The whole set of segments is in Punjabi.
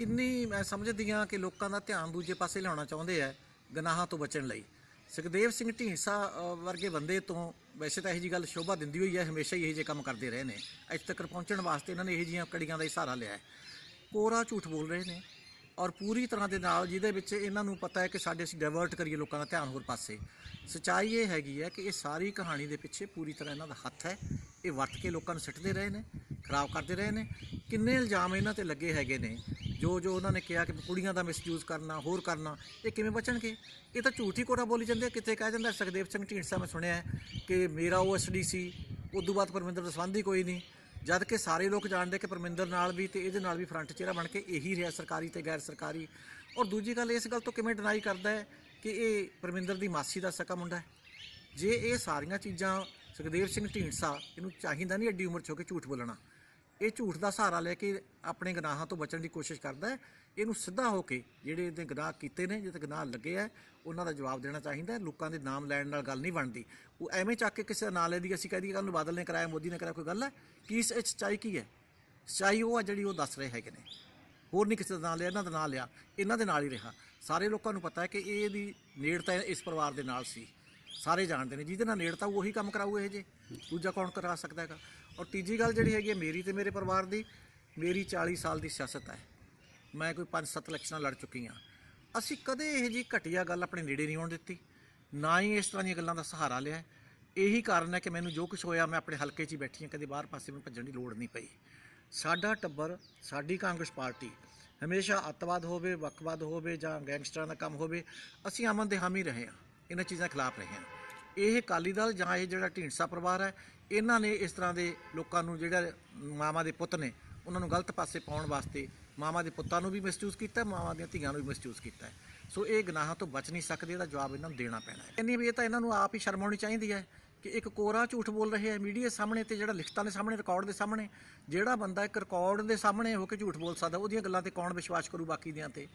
ਕਿੰਨੀ ਮੈਂ ਸਮਝਦੀ ਹਾਂ ਕਿ ਲੋਕਾਂ ਦਾ ਧਿਆਨ ਦੂਜੇ ਪਾਸੇ ਲਿਆਉਣਾ ਚਾਹੁੰਦੇ ਆ ਗਨਾਹਾਂ ਤੋਂ ਬਚਣ ਲਈ। ਸੁਖਦੇਵ ਸਿੰਘ ਢੀਂਡਸਾ ਵਰਗੇ ਬੰਦੇ ਤੋਂ ਵੈਸੇ ਤਾਂ ਇਹੋ ਜੀ ਗੱਲ ਸ਼ੋਭਾ ਦਿੰਦੀ ਹੋਈ ਹੈ, ਹਮੇਸ਼ਾ ਹੀ ਇਹੋ ਜਿਹੇ ਕੰਮ ਕਰਦੇ ਰਹੇ ਨੇ। ਅੱਜ ਤੱਕ ਪਹੁੰਚਣ ਵਾਸਤੇ ਇਹਨਾਂ ਨੇ ਇਹੋ ਜਿਹੀਆਂ ਕੜੀਆਂ ਦਾ ਹੀ ਸਹਾਰਾ ਲਿਆ ਹੈ। ਕੋਰਾ ਝੂਠ ਬੋਲ ਰਹੇ ਨੇ ਔਰ ਪੂਰੀ ਤਰ੍ਹਾਂ ਦੇ ਨਾਲ ਜਿਹਦੇ ਵਿੱਚ ਇਹਨਾਂ ਨੂੰ ਪਤਾ ਹੈ ਕਿ ਸਾਡੇ ਅਸੀਂ ਡਾਇਵਰਟ ਕਰੀਏ ਲੋਕਾਂ ਦਾ ਧਿਆਨ ਹੋਰ ਪਾਸੇ। ਸਚਾਈ ਇਹ ਹੈਗੀ ਹੈ ਕਿ ਇਹ ਸਾਰੀ ਕਹਾਣੀ ਦੇ ਪਿੱਛੇ ਪੂਰੀ ਤਰ੍ਹਾਂ ਇਹਨਾਂ ਦਾ ਹੱਥ ਹੈ। ਇਹ ਵਰਤ ਕੇ ਲੋਕਾਂ ਨੂੰ ਸਿੱਟਦੇ ਰਹੇ ਨੇ, ਖਰਾਬ ਕਰਦੇ ਰਹੇ ਨੇ। ਕਿੰਨੇ ਇਲਜ਼ਾਮ ਇਹਨਾਂ ਤੇ ਲੱਗੇ ਹੈਗੇ ਨੇ ਜੋ ਜੋ ਉਹਨਾਂ ਨੇ ਕਿਹਾ ਕਿ ਕੁੜੀਆਂ ਦਾ ਮਿਸਯੂਜ਼ ਕਰਨਾ, ਹੋਰ ਕਰਨਾ, ਇਹ ਕਿਵੇਂ ਬਚਣਗੇ? ਇਹ ਤਾਂ ਝੂਠ ਹੀ ਕੋਰਾ ਬੋਲੀ ਜਾਂਦੇ ਆ। ਕਿਤੇ ਕਹਿ ਜਾਂਦਾ ਸੁਖਦੇਵ ਸਿੰਘ ਢੀਂਡਸਾ ਮੈਂ ਸੁਣਿਆ ਕਿ ਮੇਰਾ ਉਹ ਓਐਸਡੀ ਸੀ ਉਦੋਂ ਬਾਅਦ ਪਰਮਿੰਦਰ ਦਾ ਸੰਬੰਧ ਹੀ ਕੋਈ ਨਹੀਂ। ਜਦ ਕਿ ਸਾਰੇ ਲੋਕ ਜਾਣਦੇ ਕਿ ਪਰਮਿੰਦਰ ਨਾਲ ਵੀ ਤੇ ਇਹਦੇ ਨਾਲ ਵੀ ਫਰੰਟ ਚਿਹਰਾ ਬਣ ਕੇ ਇਹੀ ਰਿਹਾ ਸਰਕਾਰੀ ਤੇ ਗੈਰ ਸਰਕਾਰੀ। ਔਰ ਦੂਜੀ ਗੱਲ, ਇਸ ਗੱਲ ਤੋਂ ਕਿਵੇਂ ਡਿਨਾਈ ਕਰਦਾ ਹੈ ਕਿ ਇਹ ਪਰਮਿੰਦਰ ਦੀ ਮਾਸੀ ਦਾ ਸਕਾ ਮੁੰਡਾ ਹੈ? ਜੇ ਇਹ ਸਾਰੀਆਂ ਚੀਜ਼ਾਂ ਸੁਖਦੇਵ ਸਿੰਘ ਢੀਂਡਸਾ, ਇਹਨੂੰ ਚਾਹੀਦਾ ਨਹੀਂ ਐਡੀ ਉਮਰ 'ਚ ਹੋ ਕੇ ਝੂਠ ਬੋਲਣਾ। ਇਹ ਝੂਠ ਦਾ ਸਹਾਰਾ ਲੈ ਕੇ ਆਪਣੇ ਗੁਨਾਹਾਂ ਤੋਂ ਬਚਣ ਦੀ ਕੋਸ਼ਿਸ਼ ਕਰਦਾ ਹੈ। ਇਹਨੂੰ ਸਿੱਧਾ ਹੋ ਕੇ ਜਿਹੜੇ ਇਹਦੇ ਗੁਨਾਹ ਕੀਤੇ ਨੇ ਜਿੱਤੇ ਗੁਨਾਹ ਲੱਗੇ ਆ, ਉਹਨਾਂ ਦਾ ਜਵਾਬ ਦੇਣਾ ਚਾਹੀਦਾ ਹੈ। ਲੋਕਾਂ ਦੇ ਨਾਮ ਲੈਣ ਨਾਲ ਗੱਲ ਨਹੀਂ ਬਣਦੀ। ਉਹ ਐਵੇਂ ਚੱਕ ਕੇ ਕਿਸੇ ਦਾ ਨਾਂ ਲੈ ਦੀ ਅਸੀਂ ਕਹਿ ਦਈਏ ਕੱਲ ਨੂੰ ਬਾਦਲ ਨੇ ਕਰਾਇਆ, ਮੋਦੀ ਨੇ ਕਰਾਇਆ, ਕੋਈ ਗੱਲ ਹੈ? ਕਿ ਇਸ ਵਿੱਚ ਸੱਚਾਈ ਕੀ ਹੈ? ਸੱਚਾਈ ਉਹ ਆ ਜਿਹੜੀ ਉਹ ਦੱਸ ਰਹੇ ਹੈਗੇ ਨੇ। ਹੋਰ ਨਹੀਂ ਕਿਸੇ ਦਾ ਨਾਂ ਲਿਆ, ਇਹਨਾਂ ਦਾ ਨਾਂ ਲਿਆ, ਇਹਨਾਂ ਦੇ ਨਾਲ ਹੀ ਰਿਹਾ। ਸਾਰੇ ਲੋਕਾਂ ਨੂੰ ਪਤਾ ਹੈ ਕਿ ਇਹ ਇਹਦੀ ਨੇੜਤਾ ਇਸ ਪਰਿਵਾਰ ਦੇ ਨਾਲ ਸੀ। ਸਾਰੇ ਜਾਣਦੇ ਨੇ, ਜਿਹਦੇ ਨਾਲ ਨੇੜਤਾ ਉਹ ਉਹੀ ਕੰਮ ਕਰਾਊ ਇਹ ਜੇ, ਦੂਜਾ ਕੌਣ ਕਰਾ ਸਕਦਾ ਹੈਗਾ? ਔਰ ਤੀਜੀ ਗੱਲ ਜਿਹੜੀ ਹੈਗੀ ਹੈ ਮੇਰੀ ਤੇ ਮੇਰੇ ਪਰਿਵਾਰ ਦੀ, ਮੇਰੀ 40 ਸਾਲ ਦੀ ਸਿਆਸਤ ਹੈ। ਮੈਂ ਕੋਈ 5-7 ਇਲੈਕਸ਼ਨਾਂ ਲੜ ਚੁੱਕੀ ਹਾਂ। ਅਸੀਂ ਕਦੇ ਇਹ ਜੀ ਘਟੀਆ ਗੱਲ ਆਪਣੇ ਨੇੜੇ ਨਹੀਂ ਆਉਣ ਦਿੱਤੀ, ਨਾ ਹੀ ਇਸ ਤਰ੍ਹਾਂ ਦੀਆਂ ਗੱਲਾਂ ਦਾ ਸਹਾਰਾ ਲਿਆ ਇਹੀ ਕਾਰਨ ਹੈ ਕਿ ਮੈਨੂੰ ਜੋ ਕੁਝ ਹੋਇਆ, ਮੈਂ ਆਪਣੇ ਹਲਕੇ 'ਚ ਹੀ ਬੈਠੀ ਹਾਂ, ਕਦੇ ਬਾਹਰ ਪਾਸੇ ਮੈਨੂੰ ਭੱਜਣ ਦੀ ਲੋੜ ਨਹੀਂ ਪਈ। ਸਾਡਾ ਟੱਬਰ, ਸਾਡੀ ਕਾਂਗਰਸ ਪਾਰਟੀ ਹਮੇਸ਼ਾ ਅੱਤਵਾਦ ਹੋਵੇ, ਵੱਖਵਾਦ ਹੋਵੇ ਜਾਂ ਗੈਂਗਸਟਰਾਂ ਦਾ ਕੰਮ ਹੋਵੇ, ਅਸੀਂ ਅਮਨ ਦੇ ਹਾਮੀ ਰਹੇ ਹਾਂ। ਇਹਨਾਂ ਚੀਜ਼ਾਂ ਖਿਲਾਫ ਰਹੇ ਹਾਂ ਇਹ ਅਕਾਲੀ ਦਲ ਜਾਂ ਇਹ ਜਿਹੜਾ ਢੀਂਡਸਾ ਪਰਿਵਾਰ ਹੈ, ਇਹਨਾਂ ਨੇ ਇਸ ਤਰ੍ਹਾਂ ਦੇ ਲੋਕਾਂ ਨੂੰ ਜਿਹੜਾ ਮਾਮਾ ਦੇ ਪੁੱਤ ਨੇ, ਉਹਨਾਂ ਨੂੰ ਗਲਤ ਪਾਸੇ ਪਾਉਣ ਵਾਸਤੇ ਮਾਮਾ ਦੇ ਪੁੱਤਾਂ ਨੂੰ ਵੀ ਮਿਸਯੂਜ਼ ਕੀਤਾ ਮਾਮਾ ਦੀਆਂ ਧੀਆਂ ਨੂੰ ਵੀ ਮਿਸਯੂਜ਼ ਕੀਤਾ ਸੋ ਇਹ ਗੁਨਾਹਾਂ ਤੋਂ ਬਚ ਨਹੀਂ ਸਕਦੇ, ਇਹਦਾ ਜਵਾਬ ਇਹਨਾਂ ਨੂੰ ਦੇਣਾ ਪੈਣਾ ਹੈ। ਇੰਨੀ ਵੀ ਇਹ ਤਾਂ ਇਹਨਾਂ ਨੂੰ ਆਪ ਹੀ ਸ਼ਰਮ ਆਉਣੀ ਚਾਹੀਦੀ ਹੈ ਕਿ ਇੱਕ ਕੋਰਾ ਝੂਠ ਬੋਲ ਰਹੇ ਹੈ ਮੀਡੀਆ ਸਾਹਮਣੇ ਤੇ ਜਿਹੜਾ ਲਿਖਤਾਂ ਦੇ ਸਾਹਮਣੇ, ਰਿਕਾਰਡ ਦੇ ਸਾਹਮਣੇ, ਜਿਹੜਾ ਬੰਦਾ ਇੱਕ ਰਿਕਾਰਡ ਦੇ ਸਾਹਮਣੇ ਹੋ ਕੇ ਝੂਠ ਬੋਲ ਸਕਦਾ, ਉਹਦੀਆਂ ਗੱਲਾਂ ਤੇ ਕੌਣ ਵਿਸ਼ਵਾਸ ਕਰੂ ਬਾਕੀ ਦੀਆਂ ਤੇ।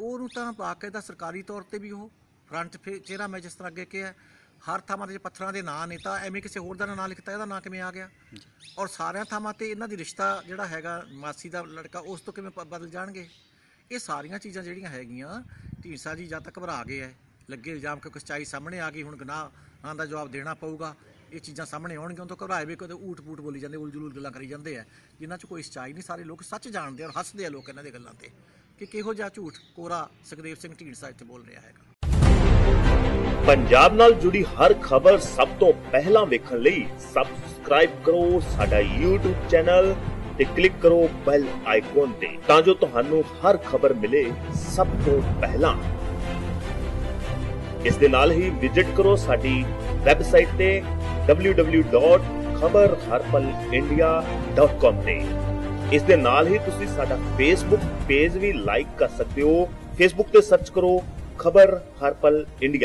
ਉਹਨੂੰ ਤਾਂ ਬਾਕਾਇਦਾ ਸਰਕਾਰੀ ਤੌਰ ਤੇ ਵੀ ਉਹ ਫਰੰਟ ਚਿਹਰਾ ਮੈਂ ਜਿਸ ਤਰ੍ਹਾਂ ਅੱਗੇ ਕਿਹਾ ਹਰ ਥਾਵਾਂ ਤੇ ਪੱਥਰਾਂ ਦੇ ਨਾਂ ਨੇ ਤਾਂ ਐਵੇਂ ਕਿਸੇ ਹੋਰ ਦਾ ਨਾਂ ਲਿਖਤਾ ਇਹਦਾ ਨਾਂ ਕਿਵੇਂ ਆ ਗਿਆ? ਔਰ ਸਾਰਿਆਂ ਥਾਵਾਂ ਤੇ ਇਹਨਾਂ ਦੀ ਰਿਸ਼ਤਾ ਜਿਹੜਾ ਹੈਗਾ ਮਾਸੀ ਦਾ ਲੜਕਾ ਉਸ ਤੋਂ ਕਿਵੇਂ ਬਦਲ ਜਾਣਗੇ? ਇਹ ਸਾਰੀਆਂ ਚੀਜ਼ਾਂ ਜਿਹੜੀਆਂ ਹੈਗੀਆਂ ਢੀਂਸਾ ਜੀ ਜਦ ਤੱਕ ਘਬਰਾ ਗਏ ਐ ਲੱਗੇ ਇਲਜ਼ਾਮ ਕਿ ਸੱਚਾਈ ਸਾਹਮਣੇ ਆ ਗਈ ਹੁਣ ਗੁਨਾਹਾਂ ਦਾ ਜਵਾਬ ਦੇਣਾ ਪਊਗਾ ਇਹ ਚੀਜ਼ਾਂ ਸਾਹਮਣੇ ਆਉਣਗੀਆਂ ਤਾਂ ਘਬਰਾਏ ਵੀ ਕਦੇ ਊਟ ਪੂਟ ਬੋਲੀ ਜਾਂਦੇ ਉਲਝੁਲ ਗੱਲਾਂ ਕਰੀ ਜਾਂਦੇ ਆ ਜਿਨ੍ਹਾਂ 'ਚ ਕੋਈ ਸੱਚਾਈ ਨਹੀਂ ਸਾਰੇ ਲੋਕ ਸੱਚ ਜਾਣਦੇ ਔਰ ਹੱਸਦੇ ਆ ਲੋਕ ਇਹਨਾਂ ਦੀ ਗੱਲਾਂ ਤੇ ਕਿ ਕਿਹੋ ਜਿਹਾ ਝੂਠ ਕੋਰਾ ਸੁਖਦੇਵ ਸਿੰਘ ਢੀਂਡਸਾ ਇੱਥੇ ਬੋਲ ਰਿਹਾ ਹੈਗਾ। ਪੰਜਾਬ ਨਾਲ ਜੁੜੀ ਹਰ ਖਬਰ ਸਭ ਤੋਂ ਪਹਿਲਾਂ ਵੇਖਣ ਲਈ ਸਬਸਕ੍ਰਾਈਬ ਕਰੋ ਸਾਡਾ YouTube ਚੈਨਲ ਤੇ ਕਲਿੱਕ ਕਰੋ ਬੈਲ ਆਈਕਨ ਤੇ, ਤਾਂ ਜੋ ਤੁਹਾਨੂੰ ਹਰ ਖਬਰ ਮਿਲੇ ਸਭ ਤੋਂ ਪਹਿਲਾਂ। ਇਸ ਦੇ ਨਾਲ ਹੀ ਵਿਜ਼ਿਟ ਕਰੋ ਸਾਡੀ ਵੈਬਸਾਈਟ ਤੇ www.khabarharpalindia.com ਤੇ। ਇਸ ਦੇ ਨਾਲ ਹੀ ਤੁਸੀਂ ਸਾਡਾ ਫੇਸਬੁੱਕ ਪੇਜ ਵੀ ਲਾਈਕ ਕਰ ਸਕਦੇ ਹੋ। ਫੇਸਬੁੱਕ ਤੇ ਸਰਚ ਕਰੋ ਖਬਰ ਹਰਪਲ ਇੰਡੀਆ